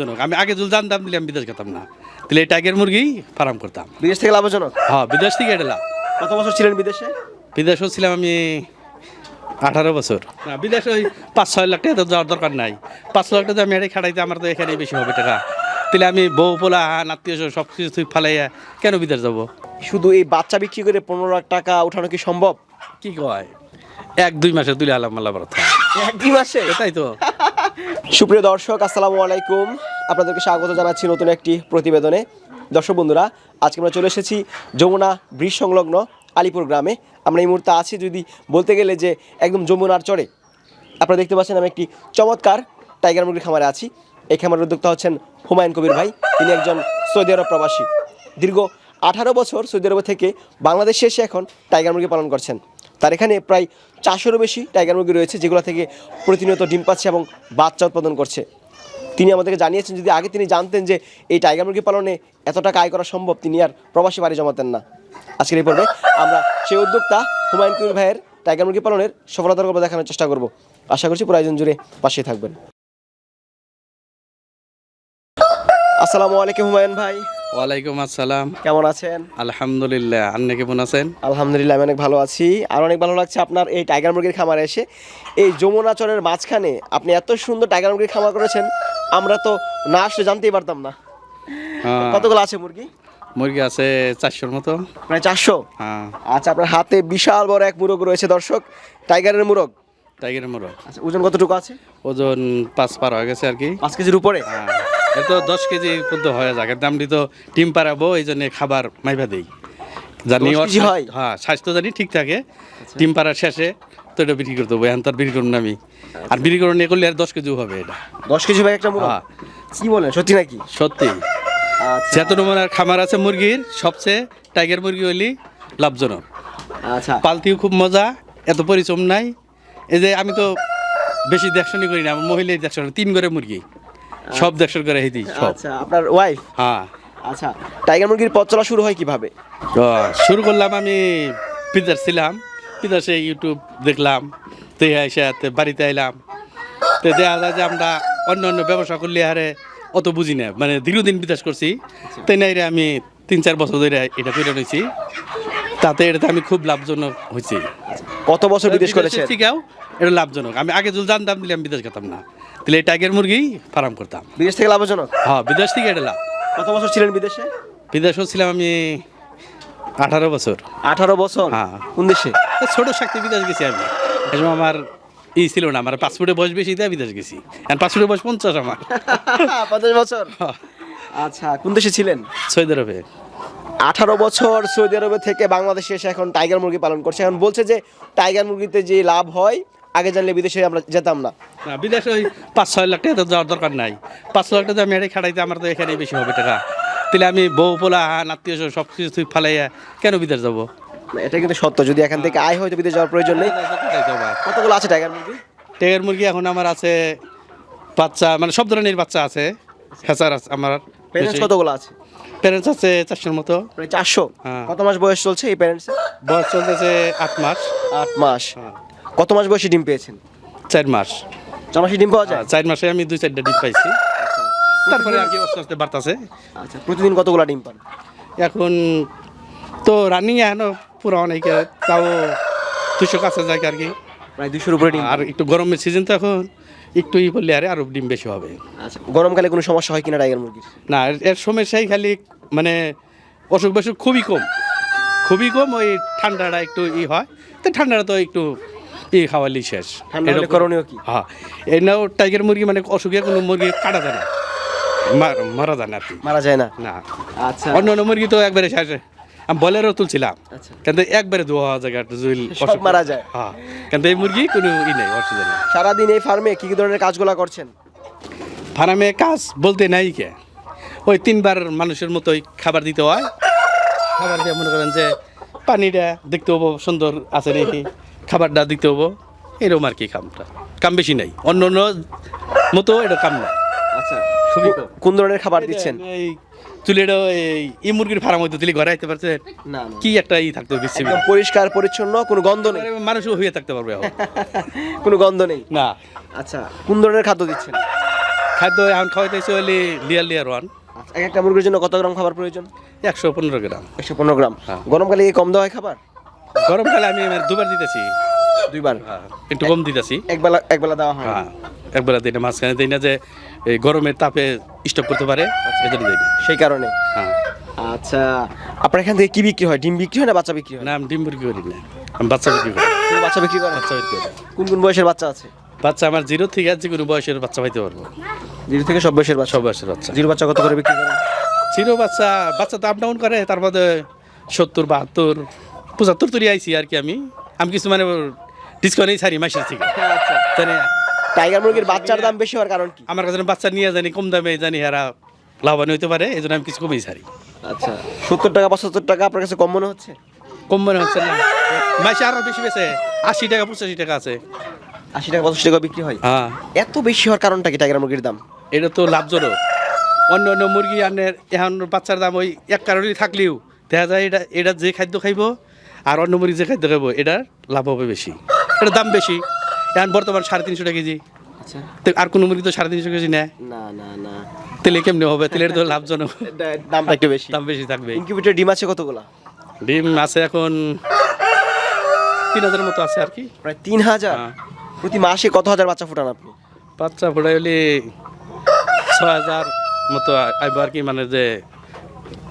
জনক। আমি আগে যদি জানতাম দিলে আমি বিদেশ যেতাম না। তাহলে এই টাইগার মুরগি ফার্ম করতাম। বিদেশ থেকে লাভজনক? হ্যাঁ বিদেশ থেকে এটা লাভ। কত বছর ছিলেন বিদেশে? বিদেশেও ছিলাম আমি আঠারো বছর। না বিদেশে ওই পাঁচ ছয় লাখ টাকা তো যাওয়ার দরকার নাই। পাঁচ লাখ টাকা আমি এটা খাটাইতে আমার তো এখানেই বেশি হবে টাকা। তাহলে আমি বউ পোলা হান আত্মীয় সব কিছু তুই ফালাইয়া কেন বিদেশ যাব? শুধু এই বাচ্চা বিক্রি করে পনেরো লাখ টাকা উঠানো কি সম্ভব? কি কয়? এক দুই মাসে তুলে আলাম আল্লাহ এক দুই মাসে? তাই তো। সুপ্রিয় দর্শক, আসসালামু আলাইকুম। আপনাদেরকে স্বাগত জানাচ্ছি নতুন একটি প্রতিবেদনে। দর্শক বন্ধুরা, আজকে আমরা চলে এসেছি যমুনা ব্রিজ সংলগ্ন আলিপুর গ্রামে। আমরা এই মুহূর্তে আছি যদি বলতে গেলে যে একদম যমুনার চড়ে আপনারা দেখতে পাচ্ছেন আমি একটি চমৎকার টাইগার মুরগির খামারে আছি। এই খামারের উদ্যোক্তা হচ্ছেন হুমায়ুন কবির ভাই। তিনি একজন সৌদি আরব প্রবাসী। দীর্ঘ আঠারো বছর সৌদি আরব থেকে বাংলাদেশে এসে এখন টাইগার মুরগি পালন করছেন। তার এখানে প্রায় চারশোরও বেশি টাইগার মুরগি রয়েছে, যেগুলো থেকে প্রতিনিয়ত ডিম পাচ্ছে এবং বাচ্চা উৎপাদন করছে। তিনি আমাদেরকে জানিয়েছেন, যদি আগে তিনি জানতেন যে এই টাইগার মুরগি পালনে এত টাকা আয় করা সম্ভব, তিনি আর প্রবাসী বাড়ি জমাতেন না। আজকের এই পর্বে আমরা সেই উদ্যোক্তা হুমায়ুন কবির ভাইয়ের টাইগার মুরগি পালনের সফলতার গল্প দেখানোর চেষ্টা করব। আশা করছি প্রয়োজন জুড়ে পাশে থাকবেন। আসসালামু আলাইকুম হুমায়ুন ভাই। ওয়ালাইকুম আসসালাম। কেমন আছেন? আলহামদুলিল্লাহ। আপনি কেমন আছেন? আলহামদুলিল্লাহ আমি অনেক ভালো আছি। আর অনেক ভালো লাগছে আপনার এই টাইগার মুরগির খামারে এসে। এই যমুনাচরের মাঝখানে আপনি এত সুন্দর টাইগার মুরগির খামার করেছেন আমরা তো না আসলে জানতেই পারতাম না। হ্যাঁ, কতগুলো আছে মুরগি? মুরগি আছে চারশোর মতো। প্রায় চারশো? হ্যাঁ। আচ্ছা আপনার হাতে বিশাল বড় এক মুরগ রয়েছে দর্শক। টাইগারের মুরগ? টাইগারের মোড়ক আচ্ছা ওজন কতটুকু আছে? ওজন পাঁচ পার হয়ে গেছে আর কি। পাঁচ কেজির উপরে? হ্যাঁ। এ তো দশ কেজি পর্যন্ত হয়ে যাক। দামটি তো ডিম পারাবো এই জন্য খাবার মাইভা দেই। জানি 10 হয়? হ্যাঁ স্বাস্থ্য জানি ঠিক থাকে। ডিম পাড়ার শেষে তো এটা বিক্রি করতে হবে এখন তো আর বিক্রি করুন আমি। আর বিক্রি করুন এ করলে আর দশ কেজিও হবে এটা। দশ কেজি ভাই একটা হ্যাঁ। কি বলেন সত্যি নাকি? সত্যি। আচ্ছা। যত নমুনার খামার আছে মুরগির সবচেয়ে টাইগার মুরগি হলি লাভজনক। আচ্ছা। পালতিও খুব মজা এত পরিশ্রম নাই। এই যে আমি তো বেশি দেখশনই করি না আমার মহিলাই দেখশন তিন ঘরে মুরগি। সব দেখশন করে হেঁদি সব। আচ্ছা আপনার ওয়াইফ হ্যাঁ। আচ্ছা টাইগার মুরগির পথ চলা শুরু হয় কীভাবে? তো শুরু করলাম আমি বিদেশ ছিলাম বিদেশে ইউটিউব দেখলাম তো এসে বাড়িতে এলাম তো দেখা যায় যে আমরা অন্য অন্য ব্যবসা করলে আরে অত বুঝি না মানে দীর্ঘদিন বিদেশ করছি তাই না আমি তিন চার বছর ধরে এটা করে নিয়েছি তাতে এটাতে আমি খুব লাভজনক হয়েছি। কত বছর বিদেশ করেছেন? থেকেও এটা লাভজনক। আমি আগে যদি জানতাম দিলে আমি বিদেশ যেতাম না। তাহলে এই টাইগার মুরগি ফার্ম করতাম। বিদেশ থেকে লাভজনক? হ্যাঁ বিদেশ থেকে এটা লাভ। কত বছর ছিলেন বিদেশে? বিদেশেও ছিলাম আমি আঠারো বছর। আঠারো বছর? হ্যাঁ। কোন দেশে? ছোট শক্তি বিদেশ গেছি আমি। এই আমার ই ছিল না আমার পাসপোর্টে বয়স বেশি তাই বিদেশ গেছি। আর পাসপোর্টে বয়স পঞ্চাশ আমার। পঞ্চাশ বছর? আচ্ছা কোন দেশে ছিলেন? সৌদি আরবে। আঠারো বছর সৌদি আরবে থেকে বাংলাদেশে এসে এখন টাইগার মুরগি পালন করছে। এখন বলছে যে টাইগার মুরগিতে যে লাভ হয় আগে জানলে বিদেশে আমরা যেতাম না। না বিদেশে ওই পাঁচ ছয় লাখ টাকা তো যাওয়ার দরকার নাই। পাঁচ লাখ টাকা আমি এটা খাটাইতে আমার তো এখানেই বেশি হবে টাকা। তাহলে আমি বউ পোলা হান আত্মীয় সব কিছু তুই ফালাইয়া কেন বিদেশ যাব? এটা কিন্তু সত্য। যদি এখান থেকে আয় হয়তো বিদেশ যাওয়ার প্রয়োজন নেই। কতগুলো আছে টাইগার মুরগি? টাইগার মুরগি এখন আমার আছে বাচ্চা মানে সব ধরনের বাচ্চা আছে হেঁচার আছে আমার। প্যারেন্টস কতগুলো আছে? প্যারেন্টস আছে চারশোর মতো। প্রায় চারশো? হ্যাঁ। কত মাস বয়স চলছে এই প্যারেন্টসের বয়স চলতেছে আট মাস। আট মাস। হ্যাঁ। কত মাস বয়সে ডিম পেয়েছেন? চার মাস। চার মাসে ডিম পাওয়া যায়? হ্যাঁ, চার মাসে আমি দুই চারটা ডিম পাইছি। তারপরে আর কি আস্তে আস্তে বাড়তাছে। আচ্ছা প্রতিদিন কতগুলো ডিম পান? এখন তো রানিং এখনও পুরো অনেকে তাও দুশো কাছে যায় আর কি। প্রায় দুশোর উপরে ডিম আর একটু গরমের সিজন তো এখন। একটু ই করলে আরে আরও ডিম বেশি হবে। আচ্ছা গরমকালে কোনো সমস্যা হয় কিনা টাইগার মুরগির? না এর- এর সমস্যাই খালি মানে অসুখ বিসুখ খুবই কম। খুবই কম ওই ঠান্ডাটা একটু ই হয়। তো ঠান্ডাটা তো একটু ই খাওয়ালি শেষ। ঠান্ডা হলে এরকম- করণীয় কি? হ্যাঁ এই নাও টাইগার মুরগি মানে অসুখে কোনো মুরগি কাটা যায় না। মার- মারা যায় না আর কি। মারা যায় না? না। আচ্ছা। অন্য অন্য মুরগি তো একবারে শেষ। আমি বলেরও তুলছিলাম। আচ্ছা। কিন্তু একবারে ধোয়া জায়গা সব মারা যায়। হ্যাঁ। কিন্তু এই মুরগি কোনো ই নেই অসুবিধা নেই। সারাদিন এই ফার্মে কি কি ধরনের কাজগুলো করছেন? ফার্মে কাজ বলতে নাই কে। ওই তিনবার মানুষের মতোই খাবার দিতে হয়। খাবার দিয়ে মনে করেন যে পানিটা দেখতে হব সুন্দর আছে নাকি খাবারটা দিতে হব। এরকম আর কি কামটা। কাম বেশি নাই। অন্য অন্য মতো এটা কাম না। কোন ধরনের খাবার দিচ্ছেন? এই চুলেটা এই মুরগির ফার্ম হইতো তুলি ঘরে আইতে পারছে? না কি একটা ই থাকতো বিশ্বে পরিষ্কার পরিচ্ছন্ন কোনো গন্ধ নেই। মানুষও হয়ে থাকতে পারবে কোনো গন্ধ নেই? না। আচ্ছা কোন ধরনের খাদ্য দিচ্ছেন? খাদ্য এখন খাওয়াইতেছি হলে লিয়ার লিয়ার ওয়ান। আচ্ছা, এক একটা মুরগির জন্য কত গ্রাম খাবার প্রয়োজন? একশো পনেরো গ্রাম। একশো পনেরো গ্রাম। হ্যাঁ। গরমকালে কম দেওয়া হয় খাবার? গরমকালে আমি দুবার দিতেছি। দুইবার? হ্যাঁ, একটু কম দিতেছি। একবেলা একবেলা দেওয়া হয়। হ্যাঁ একবেলা দিই না মাঝখানে দিই না যে এই গরমের তাপে স্টপ করতে পারে সেই কারণে? হ্যাঁ। আচ্ছা আপনার এখান থেকে কি বিক্রি হয়? ডিম বিক্রি হয় না বাচ্চা বিক্রি হয়? না আমি ডিম বিক্রি করি না। আমি বাচ্চা বিক্রি করি। বাচ্চা বিক্রি করেন বাচ্চা বিক্রি করি। কোন কোন বয়সের বাচ্চা আছে? বাচ্চা আমার জিরো থেকে যে কোনো বয়সের বাচ্চা পাইতে পারব। জিরো থেকে সব বয়সের বাচ্চা? সব বয়সের বাচ্চা। জিরো বাচ্চা কত করে বিক্রি করেন? জিরো বাচ্চা বাচ্চা তো আপ ডাউন করে তার মধ্যে সত্তর বাহাত্তর পঁচাত্তর তৈরি আইছি আর কি আমি। আমি কিছু মানে ডিসকাউন্টেই ছাড়ি মাসের থেকে। আচ্ছা। টাইগার মুরগির বাচ্চার দাম বেশি হওয়ার কারণ কি? আমার কাছে বাচ্চা নিয়ে জানি কম দামে জানি এরা লাভবান হইতে পারে এই জন্য আমি কিছু কমেই ছাড়ি। আচ্ছা সত্তর টাকা পঁচাত্তর টাকা আপনার কাছে কম মনে হচ্ছে? কম মনে হচ্ছে না। মাসে আরও বেশি বেছে আশি টাকা পঁচাশি টাকা আছে। আশি টাকা পঁচাশি টাকা বিক্রি হয়? হ্যাঁ। এত বেশি হওয়ার কারণটা কি টাইগার মুরগির দাম? এটা তো লাভজনক। অন্য অন্য মুরগি আনের এখন বাচ্চার দাম ওই এক কারণেই থাকলেও দেখা যায় এটা এটা যে খাদ্য খাইব আর অন্য মুরগি যে খাদ্য খাইব এটার লাভ হবে বেশি। এটার দাম বেশি। এখন বর্তমান সাড়ে তিনশো টাকা কেজি। আচ্ছা। তো আর কোনো মুরগি তো সাড়ে তিনশো কেজি নেয়? না না না। তেলে কেমনি হবে? তেলের তো লাভজনক। দামটা একটু বেশি। দাম বেশি থাকবে। ইনকিউবেটর ডিম আছে কতগুলা? ডিম আছে এখন তিন হাজারের মতো আছে আর কি। প্রায় তিন হাজার? হ্যাঁ। প্রতি মাসে কত হাজার বাচ্চা ফুটান আপনি? বাচ্চা ফোটাই হলে ছ হাজার মতো আইব আর কি মানে যে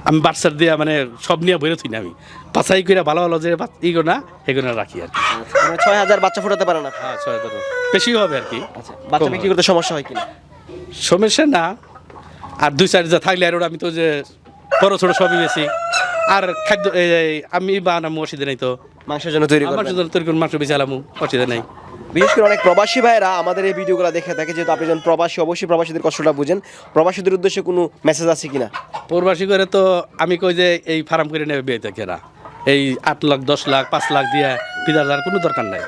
আমি বাচ্চার দিয়ে মানে সব নিয়ে বেরো থুই না আমি। বাছাই করে ভালো ভালো যে বাচ- ই না এগুলো রাখি আর কি। মানে ছয় হাজার বাচ্চা ফুটাতে পারে না? হ্যাঁ ছয় হাজার। বেশি হবে আর কি। আচ্ছা বাচ্চা বিক্রি করতে সমস্যা হয় কিনা? সমস্যা না। আর দুই চার যা থাকলে আর ওরা আমি তো যে বড় ছোট সবই বেশি। আর খাদ্য আমি বানামু অসুবিধা নেই তো। মাংসের জন্য তৈরি করবেন। জন্য তৈরি করে মাংস বেশি আলামু অসুবিধা নেই। বিশেষ করে অনেক প্রবাসী ভাইরা আমাদের এই ভিডিওগুলো দেখে থাকে যেহেতু আপনি যখন প্রবাসী অবশ্যই প্রবাসীদের কষ্টটা বুঝেন। প্রবাসীদের উদ্দেশ্যে কোনো মেসেজ আছে কিনা? প্রবাসী করে তো আমি কই যে এই ফার্ম করে নেবে বিয়ে থেকে এরা এই আট লাখ দশ লাখ পাঁচ লাখ দিয়ে বিদার দেওয়ার কোনো দরকার নাই।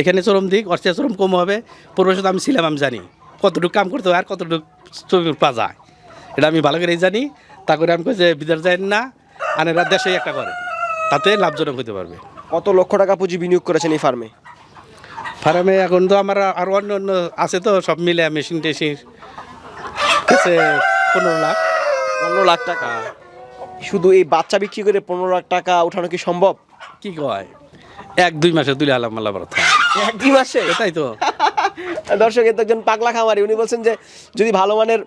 এখানে চরম দিক অর্থে চরম কম হবে। প্রবাসী আমি ছিলাম আমি জানি। কতটুকু কাম করতে হয় আর কতটুকু পাওয়া যায়। এটা আমি ভালো করেই জানি। তা করে আমি কই যে বিদার যায় না আর এরা দেশেই একটা করে। তাতে লাভজনক হতে পারবে। কত লক্ষ টাকা পুঁজি বিনিয়োগ করেছেন এই ফার্মে? ফার্মে এখন তো আমার আরও অন্য অন্য আছে তো সব মিলে মেশিন টেশিন পনেরো লাখ। পনেরো লাখ টাকা। শুধু এই বাচ্চা বিক্রি করে পনেরো লাখ টাকা উঠানো কি সম্ভব? কি কয়? এক দুই মাসে তুলে আলাম কথা এক দুই মাসে? এটাই তো। দর্শক এত একজন পাগলা খামারি উনি বলছেন যে যদি ভালো মানের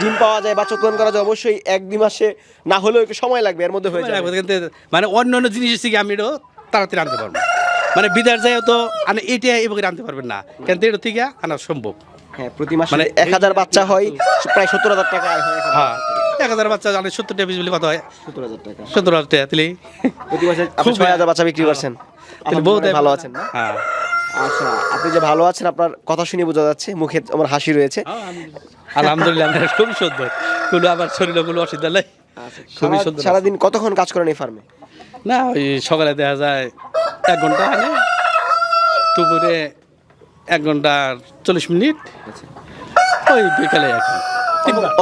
ডিম পাওয়া যায় বাচ্চা উৎপাদন করা যায় অবশ্যই এক দুই মাসে না হলেও একটু সময় লাগবে এর মধ্যে হয়ে যাবে। কিন্তু মানে অন্য অন্য জিনিস থেকে আমি এটাও তাড়াতাড়ি আনতে পারব। মানে বিদার যায় তো মানে এটা এভাবে আনতে পারবেন না। কিন্তু এটা থেকে আনা সম্ভব। হ্যাঁ প্রতি মাসে মানে এক হাজার বাচ্চা হয় প্রায় সত্তর হাজার টাকা হয়। হ্যাঁ। এক হাজার বাচ্চা জানে সত্তর টাকা পিস বলে কত হয়? সত্তর হাজার টাকা। সত্তর হাজার টাকা তাহলে প্রতি মাসে খুব ছয় হাজার বাচ্চা বিক্রি করছেন। বহুত ভালো আছেন না? হ্যাঁ। আচ্ছা আপনি যে ভালো আছেন আপনার কথা শুনে বোঝা যাচ্ছে মুখে আমার হাসি রয়েছে। আলহামদুলিল্লাহ। আমরা খুবই সুন্দর। কোনো আমার শরীরে কোনো অসুবিধা নেই। খুবই সুন্দর সারাদিন কতক্ষণ কাজ করেন এই ফার্মে? না ওই সকালে দেখা যায় এক ঘণ্টা দুপুরে এক ঘণ্টা চল্লিশ মিনিট। ওই বিকালে এখন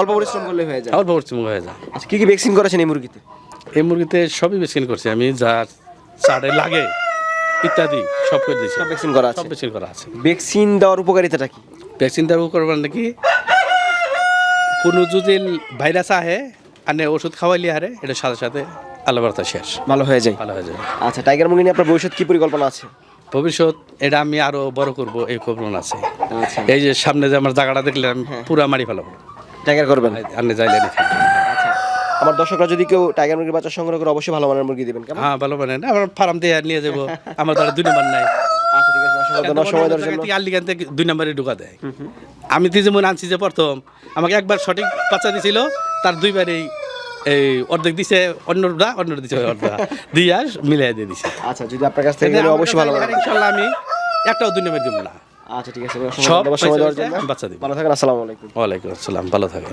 অল্প পরিশ্রম করলে হয়ে যায়। অল্প পরিশ্রম হয়ে যায়। আচ্ছা কি কি ভ্যাকসিন করেছেন এই মুরগিতে? এই মুরগিতে সবই ভ্যাকসিন করছি আমি যা চারে লাগে ইত্যাদি সব করে দিয়েছি। সব ভ্যাকসিন করা আছে? সব ভ্যাকসিন করা আছে। ভ্যাকসিন দেওয়ার উপকারিতাটা কি? ভ্যাকসিন দেবো করবার নাকি কোনো যদি ভাইরাস আহে আনে ওষুধ খাওয়াইলে হারে এটা সাথে সাথে আলাবারতা শেষ। ভালো হয়ে যায়। ভালো হয়ে যাবে আচ্ছা টাইগার মুরগি নিয়ে আপনার ভবিষ্যৎ কি পরিকল্পনা আছে? ভবিষ্যৎ এটা আমি আরও বড় করব এই কল্পনা আছে। আচ্ছা। এই যে সামনে যে আমার জায়গাটা দেখলে আমি পুরা মারি ফেলাবো। টাইগার করবেন? আপনি নাকি আচ্ছা। আমার দর্শকরা যদি কেউ টাইগার মুরগির বাচ্চা সংগ্রহ করে অবশ্যই ভালো মানের মুরগি দিবেন কেমন? হ্যাঁ ভালো মানে আমার ফার্ম দিয়ে নিয়ে যাব। আমার দ্বারা দুই নম্বর নাই। আচ্ছা দুই নম্বরে ঢুকা দেয়। আমি তো যেমন আনছি যে প্রথম আমাকে একবার সঠিক বাচ্চা দিছিল তার দুইবার এই এই অর্ধেক দিছে অন্য দিছে অর্ধেক দিয়ে আর মিলাই দিয়ে দিছে। আচ্ছা যদি আপনার কাছ থেকে অবশ্যই ভালো মানের ইনশাল্লাহ আমি একটাও দুই নম্বর দিব না। আচ্ছা ঠিক আছে সব সময় দেওয়ার জন্য। বাচ্চা দিব। ভালো থাকেন আসসালামু আলাইকুম। ওয়ালাইকুম আসসালাম ভালো থাকে